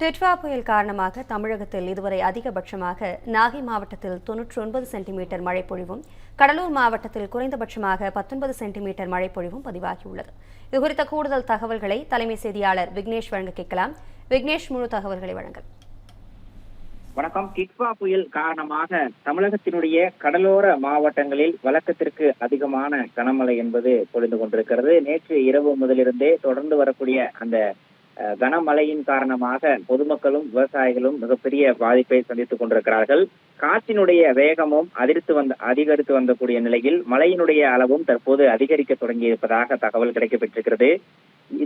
டிட்வா புயல் காரணமாக தமிழகத்தில் இதுவரை அதிகபட்சமாக நாகை மாவட்டத்தில் தொன்னூற்றி ஒன்பது சென்டிமீட்டர் மழைப்பொழிவும் கடலூர் மாவட்டத்தில் குறைந்தபட்சமாக பத்தொன்பது சென்டிமீட்டர் மழைப்பொழிவும் பதிவாகியுள்ளது. இதுகுறித்த கூடுதல் தகவல்களை தலைமை செய்தியாளர் விக்னேஷ் வழங்க கேட்கலாம். விக்னேஷ் முழு தகவல்களை வழங்கல். வணக்கம். கிட்வா புயல் காரணமாக தமிழகத்தினுடைய கடலோர மாவட்டங்களில் வழக்கத்திற்கு அதிகமான கனமழை என்பது பொழிந்து கொண்டிருக்கிறது. நேற்று இரவு முதலிருந்தே தொடர்ந்து வரக்கூடிய அந்த கனமழையின் காரணமாக பொதுமக்களும் விவசாயிகளும் மிகப்பெரிய பாதிப்பை சந்தித்துக் கொண்டிருக்கிறார்கள். காற்றினுடைய வேகமும் அதிர்த்து வந்த அதிகரித்து வந்தக்கூடிய நிலையில் மழையினுடைய அளவும் தற்போது அதிகரிக்க தொடங்கி இருப்பதாக தகவல் கிடைக்கப்பெற்றிருக்கிறது.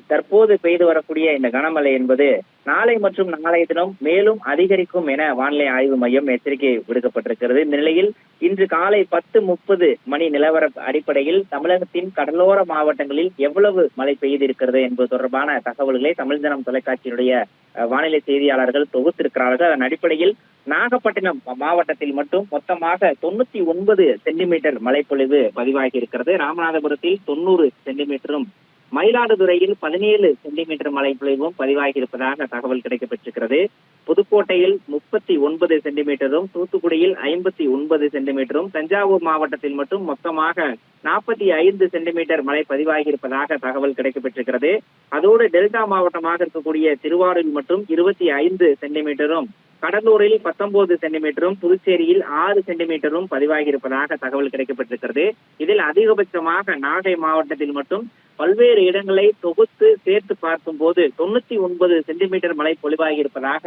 தற்போது பெய்து வரக்கூடிய இந்த கனமழை என்பது நாளை மற்றும் நாளைய தினம் மேலும் அதிகரிக்கும் என வானிலை ஆய்வு மையம் எச்சரிக்கை விடுக்கப்பட்டிருக்கிறது. இந்த நிலையில் இன்று காலை பத்து முப்பது மணி நிலவர அடிப்படையில் தமிழகத்தின் கடலோர மாவட்டங்களில் எவ்வளவு மழை பெய்திருக்கிறது என்பது தொடர்பான தகவல்களை தமிழ் தினம் தொலைக்காட்சியினுடைய அஹ், வானிலை செய்தியாளர்கள் தொகுத்திருக்கிறார்கள். அதன் அடிப்படையில் நாகப்பட்டினம் மாவட்டத்தில் மட்டும் மொத்தமாக தொண்ணூத்தி ஒன்பது சென்டிமீட்டர் மழைப்பொழிவு பதிவாகி இருக்கிறது ராமநாதபுரத்தில் தொண்ணூறு சென்டிமீட்டரும் மயிலாடுதுறையில் பதினேழு சென்டிமீட்டர் மழை பொழிவும் பதிவாகியிருப்பதாக தகவல் கிடைக்கப்பட்டிருக்கிறது புதுக்கோட்டையில் முப்பத்தி ஒன்பது சென்டிமீட்டரும் தூத்துக்குடியில் ஐம்பத்தி ஒன்பது சென்டிமீட்டரும் தஞ்சாவூர் மாவட்டத்தில் மட்டும் மொத்தமாக நாற்பத்தி ஐந்து சென்டிமீட்டர் மழை பதிவாகியிருப்பதாக தகவல் கிடைக்கப்பட்டிருக்கிறது அதோடு டெல்டா மாவட்டமாக இருக்கக்கூடிய திருவாரூரில் மட்டும் இருபத்தி ஐந்து சென்டிமீட்டரும் கடலூரில் பத்தொன்பது சென்டிமீட்டரும் புதுச்சேரியில் ஆறு சென்டிமீட்டரும் பதிவாகியிருப்பதாக தகவல் கிடைக்கப்பட்டிருக்கிறது இதில் அதிகபட்சமாக நாகை மாவட்டத்தில் மட்டும் பல்வேறு இடங்களை தொகுத்து சேர்த்து பார்க்கும்போது தொண்ணூத்தி ஒன்பது சென்டிமீட்டர் மழை பொழிவாகி இருப்பதாக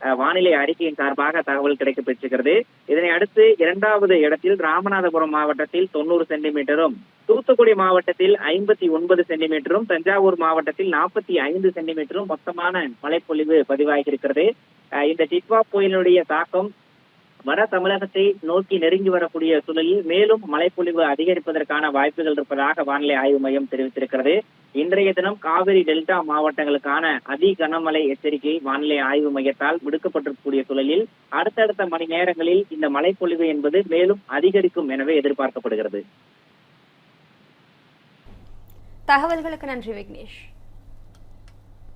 வானிலை அறிக்கையின் சார்பாக தகவல் கிடைக்கப்பெற்றிருக்கிறது. இதனை அடுத்து இரண்டாவது இடத்தில் ராமநாதபுரம் மாவட்டத்தில் தொண்ணூறு சென்டிமீட்டரும் தூத்துக்குடி மாவட்டத்தில் ஐம்பத்தி ஒன்பது சென்டிமீட்டரும் தஞ்சாவூர் மாவட்டத்தில் நாற்பத்தி ஐந்து சென்டிமீட்டரும் மொத்தமான மழைப்பொழிவு பதிவாகியிருக்கிறது. அஹ், இந்த டிட்வா புயலினுடைய தாக்கம் வட தமிழகத்தை நோக்கி நெருங்கி வரக்கூடிய சூழலில் மேலும் மழைப்பொழிவு அதிகரிப்பதற்கான வாய்ப்புகள் இருப்பதாக வானிலை ஆய்வு மையம் தெரிவித்திருக்கிறது. இன்றைய தினம் காவிரி டெல்டா மாவட்டங்களுக்கான அதி கனமழை எச்சரிக்கை வானிலை ஆய்வு மையத்தால் விடுக்கப்பட்டிருக்கக்கூடிய சூழலில் அடுத்தடுத்த மணி நேரங்களில் இந்த மழைப்பொழிவு என்பது மேலும் அதிகரிக்கும் எனவே எதிர்பார்க்கப்படுகிறது. தகவல்களுக்கு நன்றி விக்னேஷ்.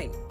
fine